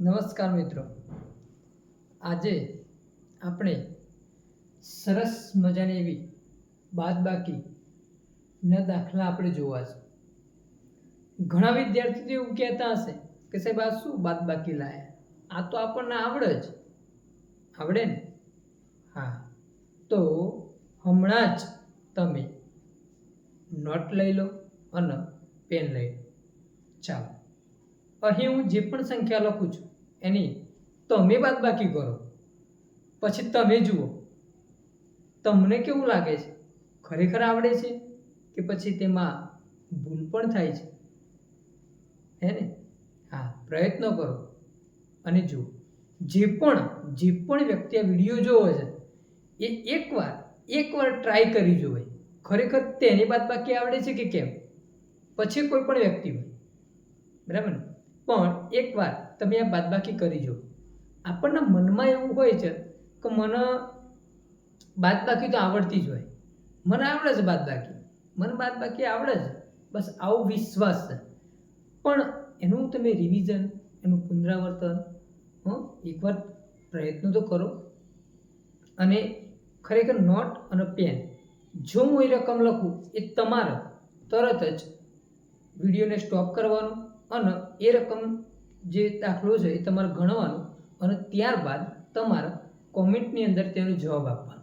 નમસ્કાર મિત્રો. આજે આપણે સરસ મજાની એવી બાદબાકી ના દાખલા આપણે જોવા છે. ઘણા વિદ્યાર્થીઓ એવું કહેતા હશે કે સાહેબ, આ શું બાદબાકી લાયા? આ તો આપણને આવડે જ. આવડે ને? હા. તો હમણાં જ તમે નોટ લઈ લો અને પેન લઈ લો. ચાલો. અહીં હું જે પણ સંખ્યા લખું છું એની તમે બાદ બાકી કરો. પછી તમે જુઓ. તમને કેવું લાગે છે? ખરેખર આવડે છે કે પછી તેમાં ભૂલ પણ થાય છે? હે ને? હા, પ્રયત્ન કરો. અને જુઓ. જે પણ જે પણ વ્યક્તિ આ વીડિયો જોવો છે, એ એકવાર એકવાર ટ્રાય કરી જોવે. ખરેખર તેની બાદબાકી આવડે છે કે કેમ? પછી કોઈ પણ વ્યક્તિ હોય. બરાબર ને? પણ એકવાર તમે આ બાદબાકી કરી જુઓ આપણના મનમાં એવું હોય છે કે મને બાદબાકી તો આવડતી જ હોય. મને આવડે છે બાદબાકી. મને બાદબાકી આવડે છે. બસ આવો વિશ્વાસ છે. પણ એનું તમે રિવિઝન એનું પુનરાવર્તન, હં, એકવાર પ્રયત્ન તો કરો. અને ખરેખર નોટ અને પેન જો હું એ રકમ લખું, એ તમારે તરત જ વિડીયોને સ્ટોપ કરવાનો અને એ રકમ જે દાખલો છે એ તમારે ગણવાનો અને ત્યારબાદ તમારે કોમેન્ટની અંદર તેનો જવાબ આપવાનો.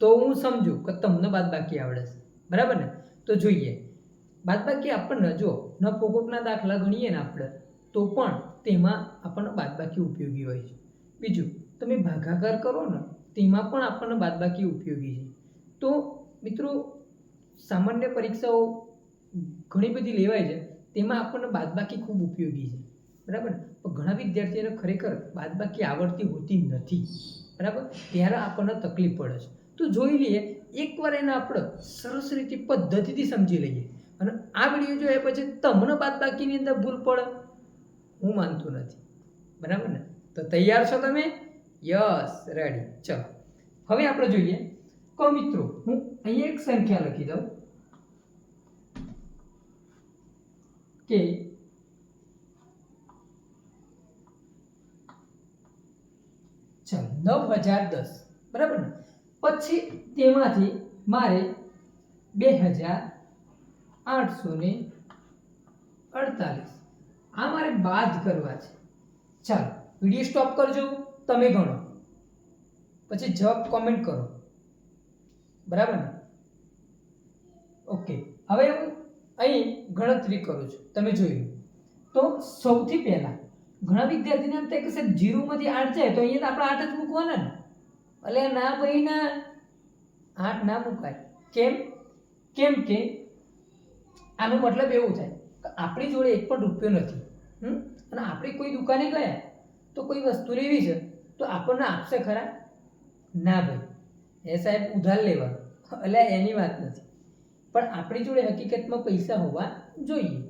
તો હું સમજુ કે તમને બાદબાકી આવડે છે. બરાબર ને? તો જોઈએ. બાદબાકી આપણને જો ન પોકોટના દાખલા ગણીએ ને આપણે, તો પણ તેમાં આપણને બાદબાકી ઉપયોગી હોય છે. બીજું, તમે ભાગાકાર કરો ને, તેમાં પણ આપણને બાદબાકી ઉપયોગી છે. તો મિત્રો, સામાન્ય પરીક્ષાઓ ઘણી બધી લેવાય છે. તેમાં આપણને બાદબાકી ખૂબ ઉપયોગી છે. બરાબર? પણ ઘણા વિદ્યાર્થીઓને ખરેખર બાદબાકી આવડતી હોતી નથી. બરાબર? ત્યારે આપણને તકલીફ પડે છે. તો જોઈ લઈએ, એકવાર એને આપણે સરસ રીતે પદ્ધતિથી સમજી લઈએ. અને આ વીડિયો જોયા પછી તમને બાદબાકીની અંદર ભૂલ પડે? હું માનતો નથી. બરાબર ને? તો તૈયાર છો તમે? Yes, ready. ચલો. હવે આપણે જોઈએ. કહો મિત્રો, હું અહીંયા એક સંખ્યા લખી દઉં. કે ચાલો નવ હજાર દસ. બરાબર ને? પછી તેમાંથી મારે બે હજાર આઠસો ને અડતાલીસ. આ મારે બાદ કરવા છે. ચાલો, વીડિયો સ્ટોપ કરજો, તમે ગણો. પછી જવાબ કોમેન્ટ કરો. બરાબર ને? ઓકે, હવે હું અહીં ગણતરી કરું છું. તમે જોયું તો સૌથી પહેલા ઘણા વિદ્યાર્થીને એમ થાય કે સાહેબ જીરોમાંથી આઠ જાય તો અહીંયા તો આપણે આઠ જ મૂકવાના ને. એટલે ના ભાઈ ના આઠ ના મુકાય. કેમ? કેમ કે આનો મતલબ એવું થાય કે આપણી જોડે એક પણ રૂપિયો નથી. હમ? અને આપણે કોઈ દુકાને ગયા તો કોઈ વસ્તુ લેવી છે તો આપણને આપશે ખરા? ના ભાઈ. એ સાહેબ ઉધાર લેવા. એટલે એની વાત નથી. પણ આપણી જોડે હકીકતમાં પૈસા હોવા જોઈએ.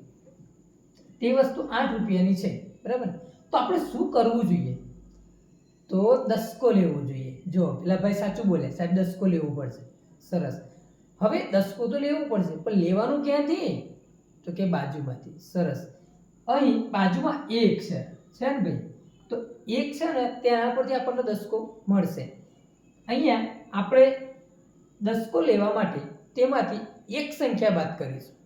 તે વસ્તુ આઠ રૂપિયાની છે. બરાબર તો આપણે શું કરવું જોઈએ? તો દસકો લેવો જોઈએ. જો પેલા ભાઈ સાચું બોલે, સાહેબ દસકો લેવું પડશે. સરસ. હવે દસકો તો લેવું પડશે, પણ લેવાનું ક્યાંથી? તો કે બાજુમાંથી. સરસ. અહીં બાજુમાં એક છે. છે ને ભાઈ? તો એક છે ને તેના પરથી આપણને દસકો મળશે. અહીંયા આપણે દસકો લેવા માટે તેમાંથી એક સંખ્યા બાદ કરીશું.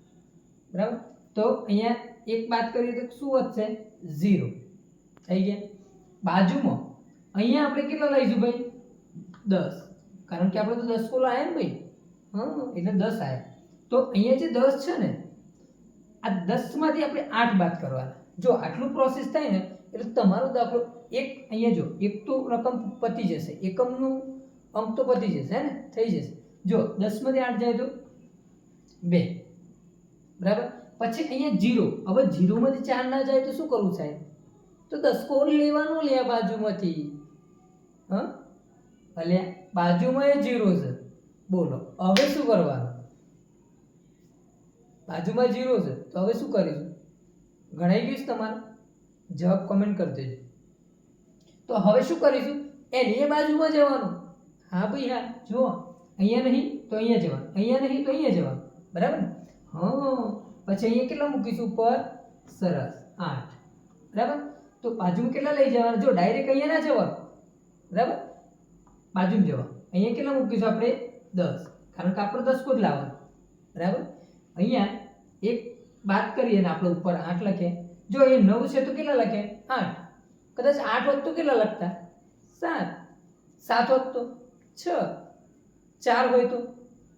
બરાબર? તો અહીંયા એક બાદ કરીએ તો શું વધશે? ઝીરો. થઈ ગયા? બાજુમાં, અહીંયા આપણે કેટલા લઈશું ભાઈ? દસ. કારણ કે આપણે તો દસ કોલ આવ્યા ને ભાઈ. હા, એટલે દસ આવ્યા તો અહીંયા જે દસ છે ને, આ દસમાંથી આપણે આઠ બાદ કરવાના. જો આટલું પ્રોસેસ થાય ને, એટલે તમારો દાખલો એક, અહીંયા જો, એક તો રકમ પતી જશે. એકમનું અંક તો પતી જશે, હે ને? થઈ જશે. જો દસમાંથી આઠ જાય તો બે. બરાબર? પછી અહીંયા જીરો. હવે જીરોમાંથી ચાર ના જાય તો શું કરવું સાહેબ? તો દસકો લેવાનો લે બાજુમાંથી. હા? ભલે બાજુમાં એ જીરો છે. બોલો, હવે શું કરવાનું? બાજુમાં જીરો છે, તો હવે શું કરીશું? ગણાઈ ગયું છે તમારું? જવાબ કમેન્ટ કરી દેજો. તો હવે શું કરીશું? એની એ બાજુમાં જવાનું. હા ભાઈ, હા. જુઓ, અહીંયા નહીં તો અહીંયા જવાનું. અહીંયા નહીં તો અહીંયા જવાનું. બરાબર ને? હા. પછી અહીંયા કેટલા મૂકીશું? ઉપર? સરસ. આઠ. બરાબર? તો બાજુમાં કેટલા લઈ જવાના? જો, ડાયરેક્ટ અહીંયા ના જવાનું બરાબર? બાજુમાં જવા અહીંયા કેટલા મૂકીશું આપણે? દસ. કારણ કે આપણે દસ કોડ લાવવાનું. બરાબર? અહીંયા એક બાદ કરીએ ને આપણે ઉપર આઠ લખે. જો એ નવ છે તો કેટલા લખે? આઠ. કદાચ આઠ હોત તો કેટલા લખતા? સાત. સાત હોત તો છ. ચાર હોય તો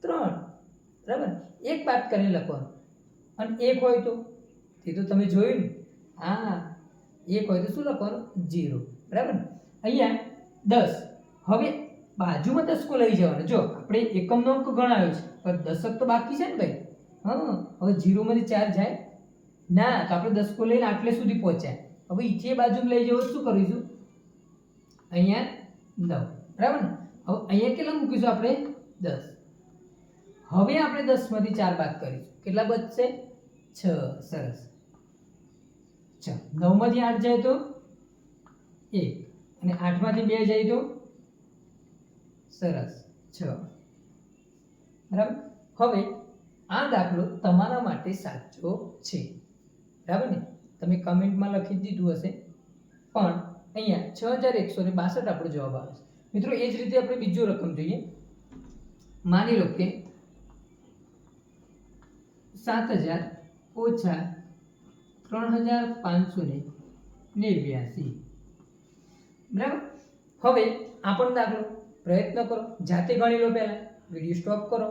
ત્રણ. બરાબર? એક બાદ કરીને લખવાનું. અને એક હોય તો? તે તો તમે જોયું ને? હા, એક હોય તો શું લખવાનું? જીરો. બરાબર ને? અહીંયા દસ. હવે બાજુમાં દસકો લઈ જવાનો. જો, આપણે એકમનો અંક ગણાયો છે. પણ દશક તો બાકી છે ને ભાઈ? હા, હવે જીરોમાંથી ચાર જાય? ના, તો આપણે દસકો લઈને આટલે સુધી પહોંચ્યા. હવે ઈથી બાજુ લઈ જવો શું કરીશું? અહીંયા નવ. બરાબર ને? હવે અહીંયા કેટલા મૂકીશું આપણે? દસ. હવે આપણે દસમાંથી ચાર બાદ કરીશું. કેટલા બચશે? છ. સરસ. છ. નવમાંથી આઠ જાય તો? એક. અને આઠમાંથી બે જાય તો? સરસ. છ. બરાબર? હવે આ દાખલો તમારા માટે સાચો છે. બરાબર ને? તમે કમેન્ટમાં લખી દીધું હશે. પણ અહીંયા છ હજાર એકસો ને બાસઠ આપણો જવાબ આવે છે. મિત્રો, એ જ રીતે આપણે બીજો રકમ જોઈએ. માની લો કે સાત હજાર ઓછા ત્રણ હજાર પાંચસો ને નેવ્યાસી બરાબર? હવે આ પણ દાખલો. પ્રયત્ન કરો. જાતે ગણી લો પહેલાં. વીડિયો સ્ટોપ કરો.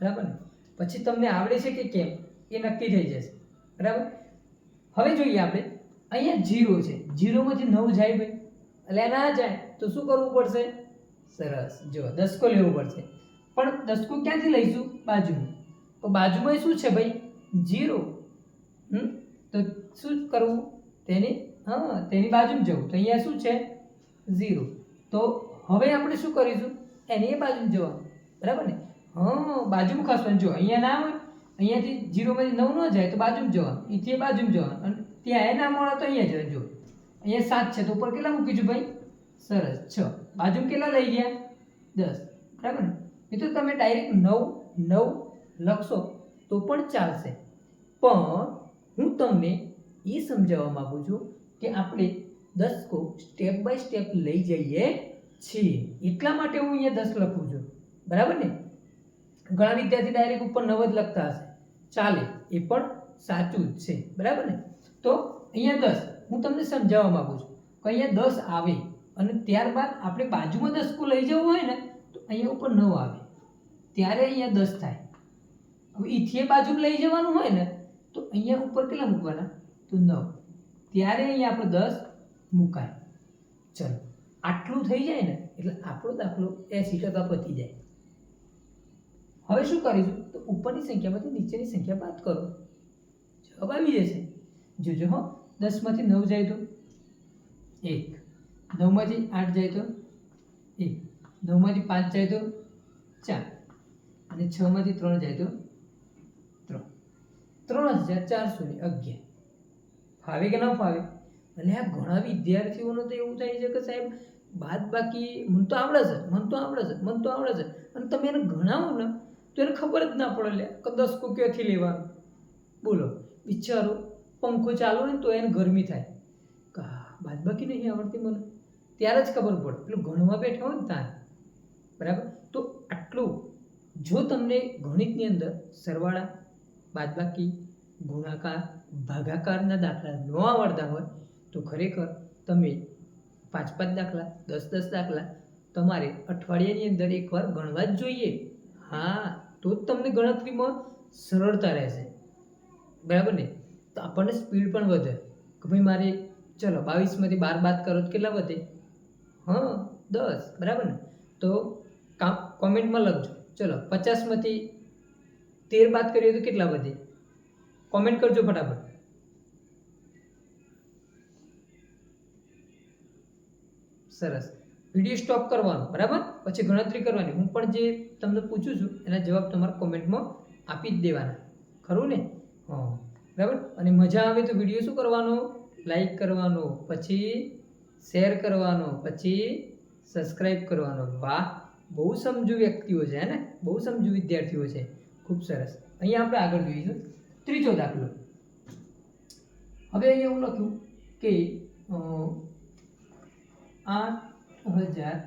બરાબર ને? પછી તમને આવડે છે કે કેમ, એ નક્કી થઈ જશે. બરાબર? હવે જોઈએ આપણે. અહીંયા જીરો છે. જીરોમાંથી નવ જાય ભાઈ. એટલે ના જાય, તો શું કરવું પડશે? સરસ. જો, દસકો લેવો પડશે. પણ દસકો ક્યાંથી લઈશું? બાજુમાં તો બાજુમાં શું છે ભાઈ? Zero hmm? તો શું કરવું તેની, હા, તેની બાજુમાં જવું. તો અહીંયા શું છે? ઝીરો તો હવે આપણે શું કરીશું? એની એ બાજુમાં જવાનું. બરાબર ને? હા, બાજુમાં ખસવાનું જો, અહીંયા ના હોય, અહીંયાથી જીરોમાંથી નવ ન જાય, તો બાજુમાં જવાનું. અહીંથી એ બાજુમાં જવાનું. અને ત્યાં એ ના મળે તો અહીંયા જવાનું. જો, અહીંયા સાત છે, તો ઉપર કેટલા મૂકીશું ભાઈ? સરસ. છ. બાજુમાં કેટલા લઈ ગયા? દસ. બરાબર ને? એ તો તમે ડાયરેક્ટ નવ નવ લખશો તો પણ ચાલશે. પણ હું તમને એ સમજાવવા માગું છું કે આપણે દસકો સ્ટેપ બાય સ્ટેપ લઈ જઈએ છીએ. એટલા માટે હું અહીંયા દસ લખું છું. બરાબર ને? ઘણા વિદ્યાર્થી ડાયરેક્ટ ઉપર નવ જ લખતા હશે. ચાલે, એ પણ સાચું જ છે. બરાબર ને? તો અહીંયા દસ, હું તમને સમજાવવા માગું છું કે અહીંયા દસ આવે અને ત્યારબાદ આપણે બાજુમાં દસકો લઈ જવું હોય ને, તો અહીંયા ઉપર નવ આવે. ત્યારે અહીંયા દસ થાય. હવે ઈથી બાજુ લઈ જવાનું હોય ને, તો અહીંયા ઉપર કેટલા મૂકવાના? તો નવ. ત્યારે અહીંયા આપણે દસ મુકાય. ચલો. આટલું થઈ જાય ને, એટલે આપણો દાખલો એસી ટકા પતી જાય. હવે શું કરીશું? તો ઉપરની સંખ્યામાંથી નીચેની સંખ્યા બાદ કરો. જવાબ આવી જશે. જોજો હો. દસમાંથી નવ જાય તો એક. નવમાંથી આઠ જાય તો એક. નવમાંથી પાંચ જાય તો ચાર. અને છમાંથી ત્રણ જાય તો ત્રણ હજાર ચારસો ને અગિયાર. ફાવે કે ન ફાવે? અને આ ઘણા વિદ્યાર્થીઓને તો એવું થાય છે કે સાહેબ, બાદ બાકી મને તો આવડે છે, મને તો આવડે છે, મને તો આવડે છે. અને તમે એને ગણાવો ને, તો એને ખબર જ ના પડે લે, કે દસ ક્યાંથી લેવાનું. બોલો, વિચારો, પંખો ચાલુ ને તો એને ગરમી થાય. કે, બાદ બાકી નહીં આવડતી મને? ત્યારે જ ખબર પડે. પેલું ગણવા બેઠા હોય ને ત્યાં બરાબર? તો આટલું. જો તમને ગણિતની અંદર સરવાળા બાદબાકી, ગુણાકાર, ભાગાકારના દાખલા ન આવડતા હોય તો ખરેખર તમે પાંચ પાંચ દાખલા, દસ દસ દાખલા તમારે અઠવાડિયાની અંદર એકવાર ગણવા જ જોઈએ. હા, તો જ તમને ગણતરીમાં સરળતા રહેશે. બરાબર ને? તો આપણને સ્પીડ પણ વધે. કે ભાઈ મારે, ચલો બાવીસમાંથી બાર બાદ કરો તો કેટલા વધે? હા, દસ. બરાબર ને? તો કામ કોમેન્ટમાં લખજો. ચલો પચાસમાંથી તેર બાદ કરીએ તો કેટલા વધે? કોમેન્ટ કરજો ફટાફટ. સરસ. વીડિયો સ્ટોપ કરવાનો, બરાબર? પછી ગણતરી કરવાની. હું પણ જે તમને પૂછું છું, એના જવાબ તમારા કોમેન્ટમાં આપી જ દેવાના. ખરું ને? હા. બરાબર? અને મજા આવે તો વીડિયો શું કરવાનો? લાઈક કરવાનો, પછી શેર કરવાનો, પછી સબસ્ક્રાઈબ કરવાનો. વાહ! બહુ સમજુ વ્યક્તિઓ છે ને? બહુ સમજુ વિદ્યાર્થીઓ છે. ખૂબ સરસ. અહીંયા આપણે આગળ જોઈશું. ત્રીજો દાખલો. હવે અહીંયા હું લખ્યું કે આઠ હજાર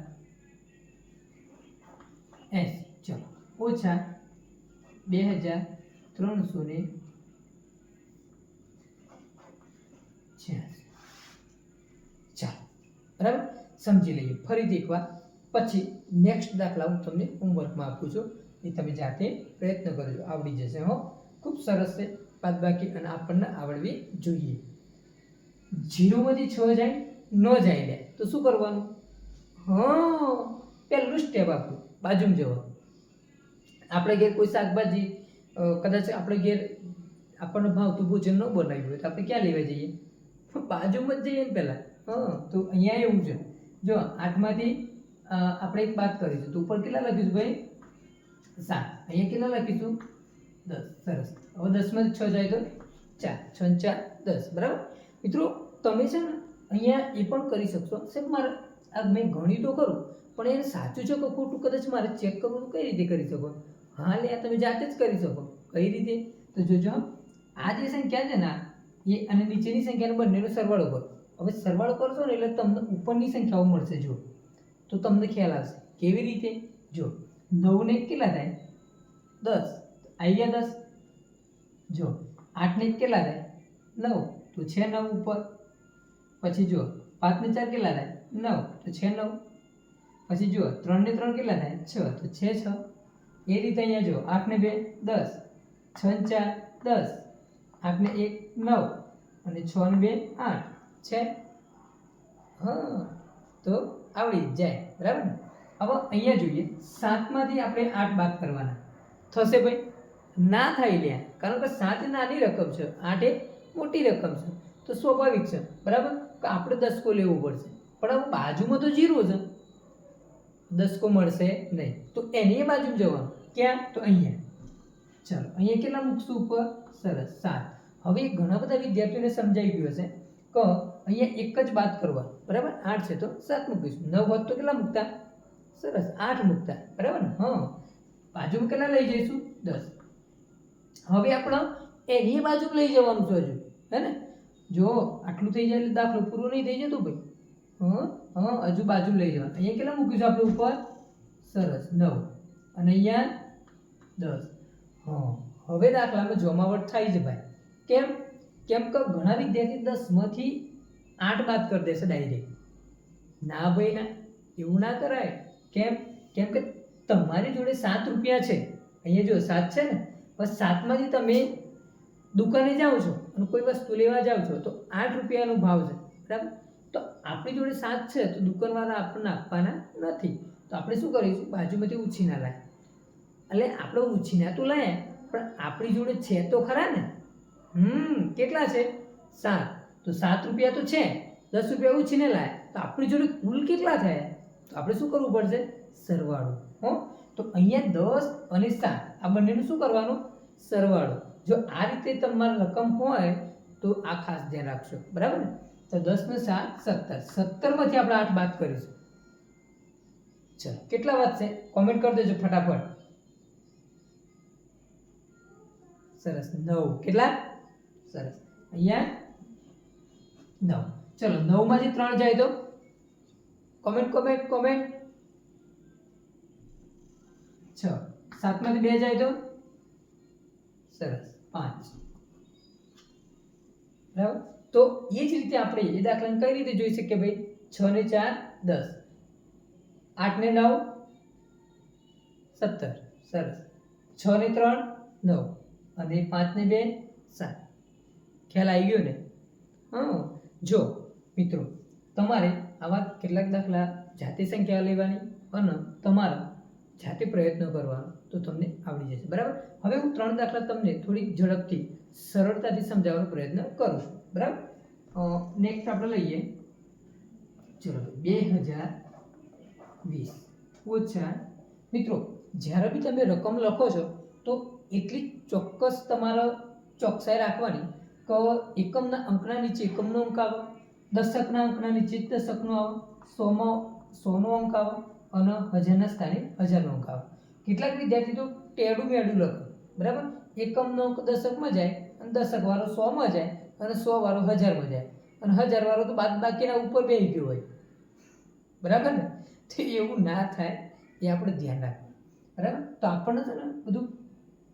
એસી. ચલો. ઓછા બે હજાર ત્રણસો ને ચાલો. બરાબર? સમજી લઈએ. ફરીથી એકવાર. પછી નેક્સ્ટ દાખલા હું તમને હોમવર્કમાં આપું છું. એ તમે જાતે પ્રયત્ન કરજો. આવડી જશે, હો. ખૂબ સરસ છે. બાદબાકી અને આપણને આવડવી જોઈએ. જીરોમાંથી છ જાય, ન જાય ને તો શું કરવાનું? હા, પહેલું સ્ટેપ આપણું બાજુમાં જવાનું આપણે ઘેર કોઈ શાકભાજી કદાચ આપણે ઘેર આપણને ભાવતું ભોજન ન બનાવ્યું હોય તો આપણે ક્યાં લેવા જઈએ? બાજુમાં જ જઈએ ને પહેલાં. હા, તો અહીંયા એવું છે. જો, આઠમાંથી આપણે એક વાત કરીશું. તો ઉપર કેટલા લખીશું ભાઈ? સાત. અહીંયા કેટલા લખીશું? દસ. સરસ. હવે દસમાંથી છ જાય તો ચાર. છ ચાર, દસ. બરાબર? મિત્રો, તમે છે ને અહીંયા એ પણ કરી શકશો. સાહેબ, મારે આ મેં ગણ્યું તો કરું, પણ એને સાચું છે કે ખોટું કદાચ મારે ચેક કરવું કઈ રીતે કરી શકો? હા, લે તમે જાતે જ કરી શકો. કઈ રીતે? તો જોજો. આ જે સંખ્યા છે ને, એ અને નીચેની સંખ્યાને બંનેનો સરવાળો કરો. હવે સરવાળો કરશો ને એટલે તમને ઉપરની સંખ્યાઓ મળશે જો તો તમને ખ્યાલ આવશે. કેવી રીતે? જો નવને કેટલા થાય? દસ. અહીંયા દસ? જો, આઠને કેટલા થાય? નવ. તો છે નવ ઉપર. પછી જો પાંચને ચાર કેટલા થાય? નવ. તો છે નવ. પછી જો ત્રણને ત્રણ કેટલા થાય? છ. તો છે છ. એ રીતે અહીંયા જો આઠને બે, દસ. છ ચાર, દસ. આઠને એક, નવ. અને છ ને બે, આઠ. છે? હા. તો આવડી જાય. બરાબર ને? હવે અહીંયા જોઈએ, સાતમાંથી આપણે આઠ બાદ કરવાના. થશે ભાઈ? ના થાય લ્યા, કારણ કે સાત નાની રકમ છે, આઠ એ મોટી રકમ છે. તો સ્વાભાવિક છે, બરાબર? આપણે દસકો લેવો પડશે. પણ હવે બાજુમાં તો જીરો છે. દસકો મળશે નહીં. તો એની બાજુ જવાનું. ક્યાં? તો અહીંયા. ચાલો, અહીંયા કેટલા મૂકશું ઉપર? સરસ, સાત. હવે ઘણા બધા વિદ્યાર્થીઓને સમજાઈ ગયું હશે. કે, અહીંયા એક જ બાદ કરવા બરાબર? આઠ છે તો સાત મૂકીશું. નવ હોત તો કેટલા મૂકતા? સરસ. આઠ મૂકતા. બરાબર ને? હા. બાજુ કેટલા લઈ જઈશું. દસ. હવે આપણે એની બાજુ લઈ જવાનું છે હજુ. હે ને? જો, આટલું થઈ જાય એટલે દાખલો પૂરો નહીં થઈ જતો ભાઈ. હા હા, હજુ બાજુ લઈ જવાનું. અહીંયા કેટલા મૂકીશું આપણે ઉપર? સરસ. નવ. અને અહીંયા દસ. હા. હવે દાખલામાં જમાવટ થાય છે ભાઈ. કેમ? કેમ કે ઘણા વિદ્યાર્થી દસમાંથી આઠ બાદ કરી દેશે ડાયરેક્ટ. ના ભાઈ ના. એવું ના કરાય. કેમ? કેમ કે તમારી જોડે સાત રૂપિયા છે. અહીંયા જો સાત છે ને, બસ સાતમાંથી તમે દુકાને જાઓ છો અને કોઈ વસ્તુ લેવા જાઓ છો, તો આઠ રૂપિયાનો ભાવ છે. બરાબર? તો આપણી જોડે સાત છે, તો દુકાનવાળા આપણને આપવાના નથી. તો આપણે શું કરીશું? બાજુમાંથી ઉછીના લાય. એટલે આપણે ઉછીના તો લાયા, પણ આપણી જોડે છે તો ખરા ને? હમ, કેટલા છે? સાત. તો સાત રૂપિયા તો છે. દસ રૂપિયા ઉછીને લાયા. તો આપણી જોડે કુલ કેટલા થયા? તો આપણે શું કરવું પડશે? સરવાળો. હો? તો અહીંયા દસ અને સાત, આ બંનેનું શું કરવાનું? સરવાળો. જો આ રીતે તમારી રકમ હોય તો આ ખાસ ધ્યાન રાખશો. બરાબર ને? તો દસ ને સાત, સત્તર. સત્તરમાંથી આપણે આઠ બાદ કરીશું. ચલો, કેટલા વધશે? કોમેન્ટ કરી દેજો ફટાફટ. સરસ. નવ. કેટલા? સરસ. અહીંયા નવ. ચલો, નવમાંથી ત્રણ જાય તો? કોમેન્ટ કોમેન્ટ કોમેન્ટ છ. સાતમાંથી બે જાય તો? સરસ. પાંચ. બરાબર? તો એ જ રીતે આપણે એ દાખલાને કઈ રીતે જોઈ શકીએ ભાઈ? છ ને ચાર, દસ. આઠ ને નવ, સત્તર. સરસ. છ ને ત્રણ, નવ. અને પાંચ ને બે, સાત. ખ્યાલ આવી ગયો ને? હા. જો, મિત્રો તમારે આવા કેટલાક દાખલા જાતે સંખ્યા લેવાની અને તમારા જાતે પ્રયત્નો કરવાનો તો તમને આવડી જશે. બરાબર? હવે હું ત્રણ દાખલા તમને થોડીક ઝડપથી સરળતાથી સમજાવવાનો પ્રયત્ન કરું છું. બરાબર? નેક્સ્ટ આપણે લઈએ. ચલો, બે હજાર વીસ. ઓછા, મિત્રો, જ્યારે બી તમે રકમ લખો છો, તો એટલી ચોક્કસ તમારા ચોકસાઈ રાખવાની કે એકમના અંકના નીચે એકમનો અંક આવે. દશકના અંકના નીચે દશકનો આવે, સોમાં, સોનો અંક આવે અને હજારના સ્થાને હજારનો અંક આવે. કેટલાક વિદ્યાર્થી તો ટેડું મેડું લખે, બરાબર? એકમનો અંક દશકમાં જાય અને દશક વાળો સોમાં જાય અને સો વાળો હજારમાં જાય. અને હજાર વાળો તો બાદ બાકીના ઉપર બે ગયો હોય. બરાબર ને? તો એવું ના થાય, એ આપણે ધ્યાન રાખવું બરાબર? તો આપણને છે ને બધું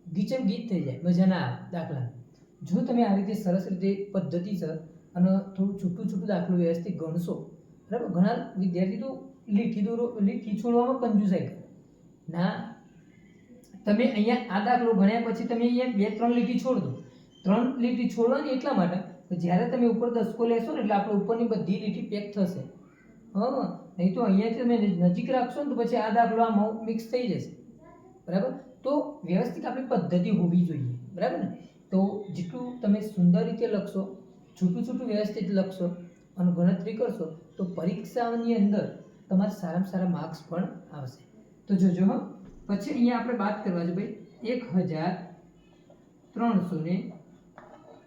ગીચમ ગીત થઈ જાય મજા ના દાખલા જો તમે આ રીતે સરસ રીતે પદ્ધતિસર અને થોડું છૂટું છૂટું દાખલું વ્યવસ્થિત ગણશો. બરાબર? ઘણા વિદ્યાર્થી તો લીટી દોરો, લીટી છોડવામાં કંજુસાઈ કરે ના, તમે અહીંયા આ દાખલો ભણ્યા પછી તમે અહીંયા બે, ત્રણ લીટી છોડ દો. ત્રણ લીટી છોડવાની એટલા માટે કે જ્યારે તમે ઉપર દસકો લેશો ને એટલે આપણે ઉપરની બધી લીટી પેક થશે. હા, નહીં તો અહીંયાથી તમે નજીક રાખશો ને તો પછી આ દાખલો આમાં મિક્સ થઈ જશે. બરાબર? તો વ્યવસ્થિત આપણી પદ્ધતિ હોવી જોઈએ. બરાબર ને? તો જેટલું તમે સુંદર રીતે લખશો છૂટું છૂટું વ્યવસ્થિત લખશો અને ગણતરી કરશો તો પરીક્ષાની અંદર તમારા સારામાં સારા માર્ક્સ પણ આવશે. તો જોજો હો. પછી અહીંયા આપણે વાત કરવા છે ભાઈ, એક હજાર ત્રણસો ને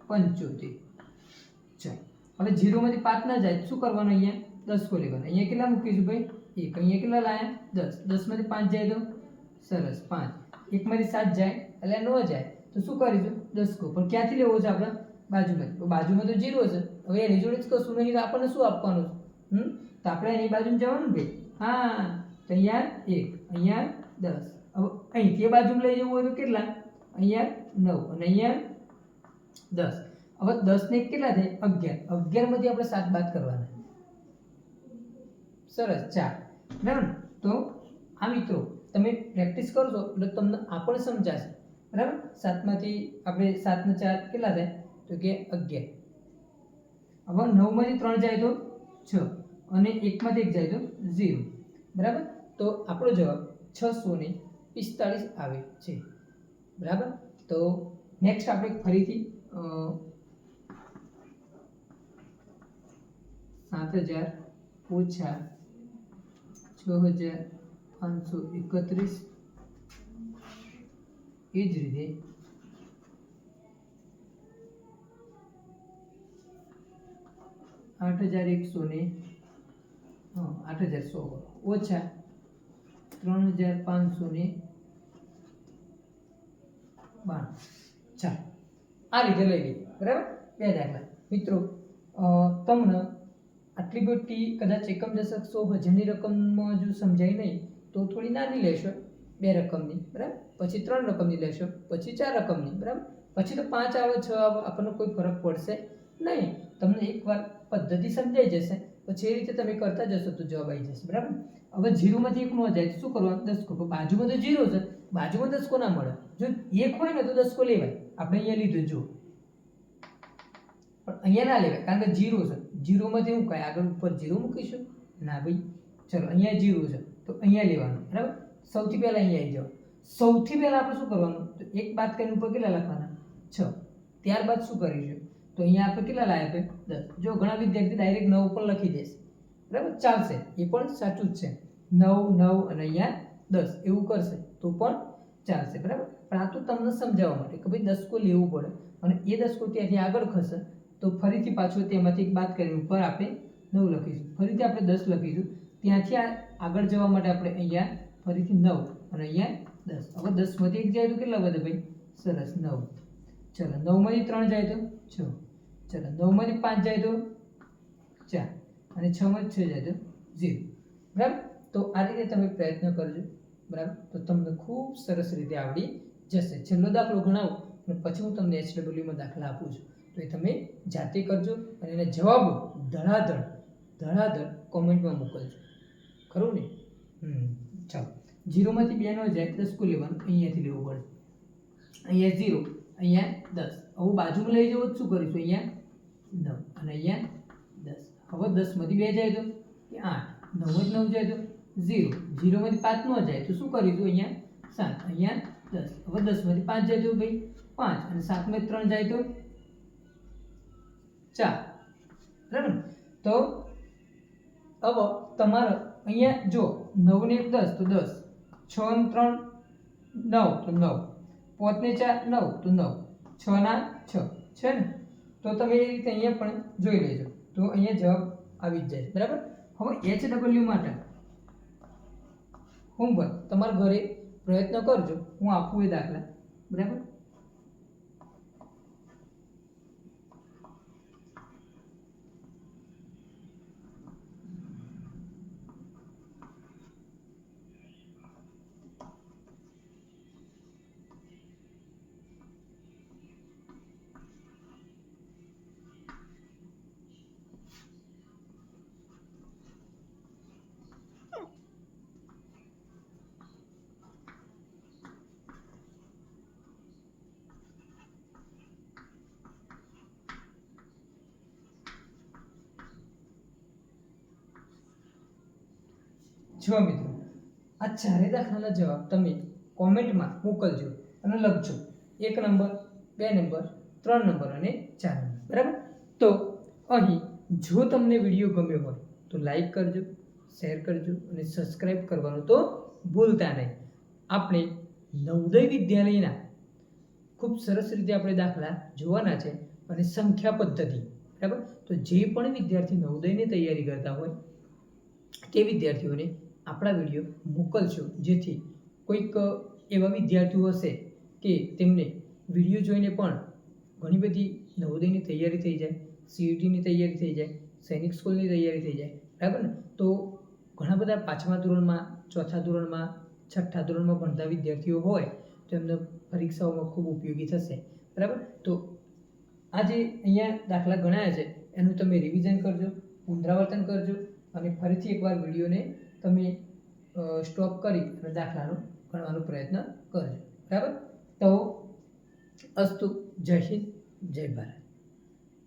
પંચોતેર. ચાલો, હવે જીરોમાંથી પાંચ ના જાય શું કરવાનું અહીંયા? દસ લેવાનું. અહીંયા કેટલા મૂકીશું ભાઈ? એક. અહીંયા કેટલા લાયા? દસ. દસમાંથી પાંચ જાય તો? સરસ, પાંચ. એકમાંથી સાત જાય એટલે ન જાય. તો શું કરીશું? દસ કો. પણ ક્યાંથી લેવો છે આપણે? બાજુમાંથી તો બાજુમાં તો જીરો છે. હવે એની જોડે જ કશું નહીં, તો આપણને શું આપવાનું છે? હમ? તો આપણે એની બાજુમાં જવાનું ભાઈ? હા. તો અહીંયા એક, અહીંયા દસ. હવે અહીંથી એ બાજુમાં લઈ જવું હોય તો કેટલા? અહીંયા નવ અને અહીંયા દસ. હવે દસ ને એક કેટલા થાય? અગિયાર. અગિયારમાંથી આપણે સાત બાદ કરવાના. સરસ. ચાર બરાબર? તો આ મિત્રો, તમે પ્રેક્ટિસ કરશો એટલે તમને આ પણ સમજાશે. બરાબર? સાતમાંથી આપણે સાતને ચાર કેટલા થાય? તો કે અગિયાર. હવે નવમાંથી ત્રણ જાય તો છ અને એકમાંથી એક જાય તો ઝીરો. બરાબર? તો આપણો જવાબ છસો ને પિસ્તાળીસ આવે છે. બરાબર? તો નેક્સ્ટ આપણે ફરીથી સાત હજાર ઓછા છ હજાર પાંચસો એકત્રીસ. એ જ રીતે આઠ હજાર એકસો ને આઠ હજાર સો. ઓછા ત્રણ હજાર પાંચસો ને બાણું ચાલ, આ રીતે લઈ લઈએ. બરાબર? બે દાખલા. મિત્રો તમને આટલી બધી કદાચ એકમ દશક સો હજારની રકમમાં જો સમજાય નહીં, તો થોડી નાની લેશો. બે રકમની, બરાબર? પછી ત્રણ રકમની લેશો, પછી ચાર રકમની, બરાબર? પછી તો પાંચ આવે, છ આવે, આપણને કોઈ ફરક પડશે નહીં. તમને એકવાર પદ્ધતિ સમજાઈ જશે પછી એ રીતે તમે કરતા જશો તો જવાબ આવી જશે, બરાબર? હવે જીરોમાંથી એક ન જાય તો શું કરવાનું? દસ બાજુમાં તો જીરો છે, બાજુમાં દસકો ના મળે. જો એક હોય ને તો દસકો લેવાય. આપણે અહીંયા લીધું જો. પણ અહીંયા ના લેવાય, કારણ કે જીરો છે. જીરોમાંથી હું કાંઈ આગળ ઉપર જીરો મૂકીશું? ના ભાઈ. ચલો, અહીંયા જીરો છે. તો અહીંયા લેવાનું, બરાબર? સૌથી પહેલાં અહીંયા આવી જાઓ. સૌથી પહેલાં આપણે શું કરવાનું? તો એક બાદ કરીને ઉપર કેટલા લખવાના? છ. ત્યારબાદ શું કરીશું? તો અહીંયા આપણે કેટલા લાયા આપે દસ. જો ઘણા વિદ્યાર્થી ડાયરેક્ટ નવ પણ લખી દેશે. બરાબર? ચાલશે. એ પણ સાચું જ છે. નવ નવ અને અહીંયા દસ. એવું કરશે તો પણ ચાલશે. બરાબર? પણ આ તો તમને સમજાવવા માટે કે ભાઈ દસકો લેવું પડે. અને એ દસકો ત્યાંથી આગળ ખસે તો ફરીથી પાછું તેમાંથી એક બાદ કરી ઉપર આપણે નવ લખીશું. ફરીથી આપણે દસ લખીશું. ત્યાંથી આગળ જવા માટે આપણે અહીંયા ફરીથી નવ અને અહીંયા દસ. હવે દસમાંથી એક જાય તો કેટલા વધે ભાઈ? સરસ. નવ. ચલો, નવમાંથી ત્રણ જાય તો છ. ચલો, નવમાંથી પાંચ જાય તો ચાર અને છમાંથી છ જાય તો ઝીરો. બરાબર? તો આ રીતે તમે પ્રયત્ન કરજો. બરાબર? તો તમને ખૂબ સરસ રીતે આવડી જશે. છેલ્લો દાખલો ગણાવો, અને પછી હું તમને એચડબલ્યુમાં દાખલા આપું છું. તો એ તમે જાતે કરજો અને એના જવાબો ધડાધડ ધડાધડ કોમેન્ટમાં મોકલજો. ખરું ને? હમ, ચાલો. જીરોમાંથી બે નો જાય દસ કુ લેવાનું? અહીંયાથી લેવું પડે. અહીંયા ઝીરો, અહીંયા દસ. હવે બાજુમાં લઈ જવું તો શું કરીશું? અહીંયા નવ. અને અહીંયા દસ. હવે દસમાંથી બે જાય તો? કે આઠ. નવમાંથી નવ જાય તો? ઝીરો. ઝીરોમાંથી પાંચ ન જાય તો શું કરીશું અહીંયા? સાત. અહીંયા દસ. હવે દસમાંથી પાંચ જાય તો ભાઈ પાંચ. અને સાતમાંથી ત્રણ જાય તો? ચાર. બરાબર? તો હવે તમારે અહીંયા જો નવ ને એક દસ તો દસ. છ ને ત્રણ નવ તો નવ. પોતને ને ચાર નવ તો નવ. છ ના છ. છે ને? તો તમે એ રીતે અહીંયા પણ જોઈ લેજો. તો અહીંયા જવાબ આવી જ જાય બરાબર? હવે એચ ડબલ્યુ માટે હોમવર્ક તમારા ઘરે પ્રયત્ન કરજો. હું આપું એ દાખલા. બરાબર? જો મિત્રો, આ ચારે દાખલાના જવાબ તમે કોમેન્ટમાં મોકલજો અને લખજો. એક નંબર, બે નંબર, ત્રણ નંબર અને ચાર નંબર. બરાબર? તો અહીં જો તમને વીડિયો ગમ્યો હોય, તો લાઈક કરજો, શેર કરજો અને સબસ્ક્રાઈબ કરવાનું તો ભૂલતા નહીં. આપણે નવોદય વિદ્યાલયના ખૂબ સરસ રીતે આપણે દાખલા જોવાના છે અને સંખ્યા પદ્ધતિ. બરાબર? તો જે પણ વિદ્યાર્થી નવોદયની તૈયારી કરતા હોય, તે વિદ્યાર્થીઓને આપણા વીડિયો મોકલશો, જેથી કોઈક એવા વિદ્યાર્થીઓ હશે કે તેમને વીડિયો જોઈને પણ ઘણી બધી નવોદયની તૈયારી થઈ જાય સીઈટીની તૈયારી થઈ જાય, સૈનિક સ્કૂલની તૈયારી થઈ જાય, બરાબર ને? તો ઘણા બધા પાંચમા ધોરણમાં, ચોથા ધોરણમાં, છઠ્ઠા ધોરણમાં ભણતા વિદ્યાર્થીઓ હોય, તો એમને પરીક્ષાઓમાં ખૂબ ઉપયોગી થશે, બરાબર? તો આ જે અહીંયા દાખલા ગણાયા છે, એનું તમે રિવિઝન કરજો, પુનરાવર્તન કરજો અને ફરીથી એકવાર વિડીયોને તમે સ્ટોપ કરી અને દાખલાનો ગણવાનો પ્રયત્ન કરજો. બરાબર? તો, અસ્તુ. જય હિન્દ, જય ભારત.